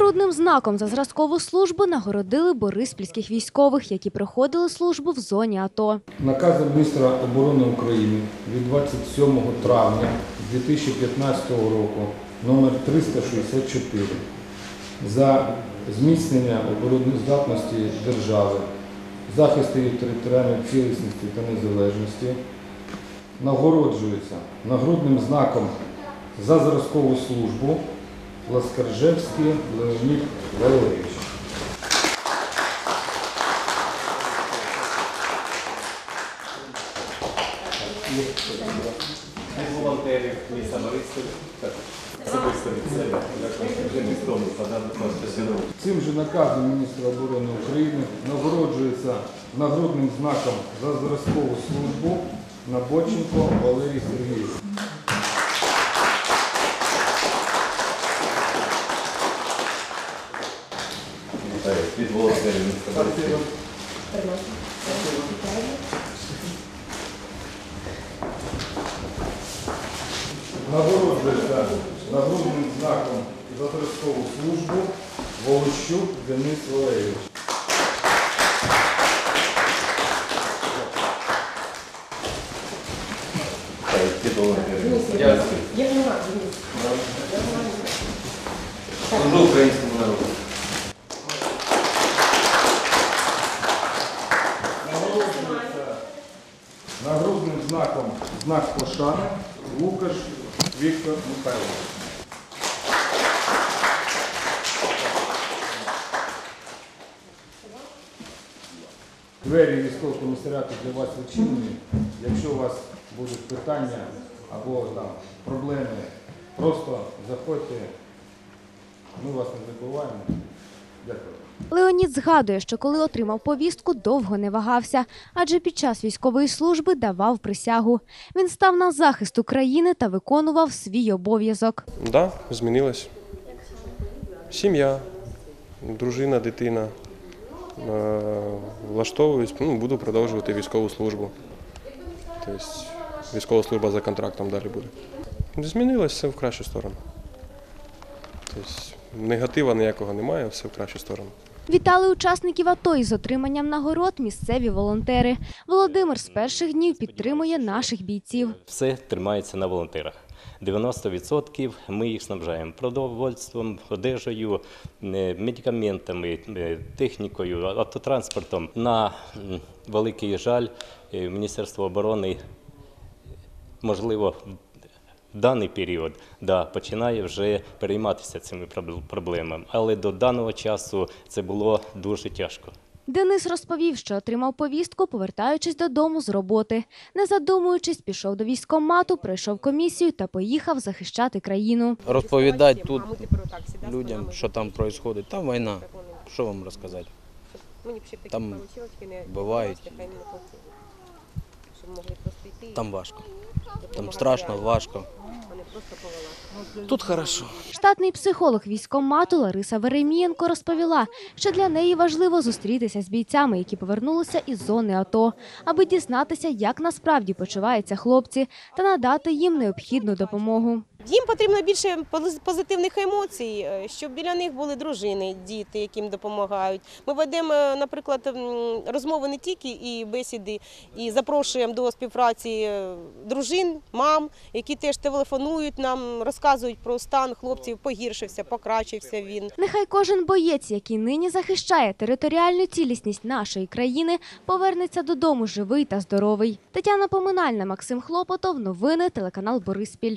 Нагрудним знаком за зразкову службу нагородили бориспільських військових, які проходили службу в зоні АТО. Наказом міністра оборони України від 27 травня 2015 року номер 364 за зміцнення обороноздатності держави, захист її територіальної цілісності та незалежності нагороджується нагрудним знаком за зразкову службу Ласкаржевський Леонід Валерійович. волонтерів міста Бориспіль. Цим же наказом міністра оборони України нагороджується нагрудним знаком за зразкову службу Набоченко Валерій Сергійович. Від волонтерів. Нагороджується нагрудним знаком за зразкову службу Волощук Денис Валерійович. Вітаю від волонтерів. Дякую. Служу українському народу. Нагороджується нагрудним знаком знак пошани Лукаш Віктор Михайлович. Двері військового комісаріату для вас відчинені. Якщо у вас будуть питання або там проблеми, просто заходьте. Ми вас не забуваємо. Дякую. Леонід згадує, що коли отримав повістку, довго не вагався, адже під час військової служби давав присягу. Він став на захист України та виконував свій обов'язок. Да, змінилось. Сім'я, дружина, дитина. Е, Влаштовуюсь, ну, буду продовжувати військову службу. Тобто військова служба за контрактом далі буде. Змінилось все в кращу сторону. Тобто негатива ніякого немає, все в кращу сторону. Вітали учасників АТО із отриманням нагород місцеві волонтери. Володимир з перших днів підтримує наших бійців. все тримається на волонтерах. 90% ми їх снабжаємо продовольством, одежею, е, медикаментами, е, технікою, автотранспортом. На великий жаль, е, Міністерство оборони, можливо, в даний період да, починає вже перейматися цими проб- проблемами, але до даного часу це було дуже тяжко. Денис розповів, що отримав повістку, повертаючись додому з роботи. Не задумуючись, пішов до військкомату, пройшов комісію та поїхав захищати країну. розповідати тут людям, що там відбувається. Там війна. Що вам розказати? Там бувають. Там важко. Там страшно, важко. Тут хорошо. Штатний психолог військкомату Лариса Веремієнко розповіла, що для неї важливо зустрітися з бійцями, які повернулися із зони АТО, аби дізнатися, як насправді почуваються хлопці, та надати їм необхідну допомогу. Їм потрібно більше пози- позитивних емоцій, е, щоб біля них були дружини, діти, яким допомагають. Ми ведемо, е, наприклад, розмови не тільки і бесіди, і запрошуємо до співпраці е, дружин, мам, які теж телефонують нам, розказують про стан хлопців, погіршився, покращився він. Нехай кожен боєць, який нині захищає територіальну цілісність нашої країни, повернеться додому живий та здоровий. Тетяна Поминальна, Максим Хлопотов. Новини телеканал Бориспіль.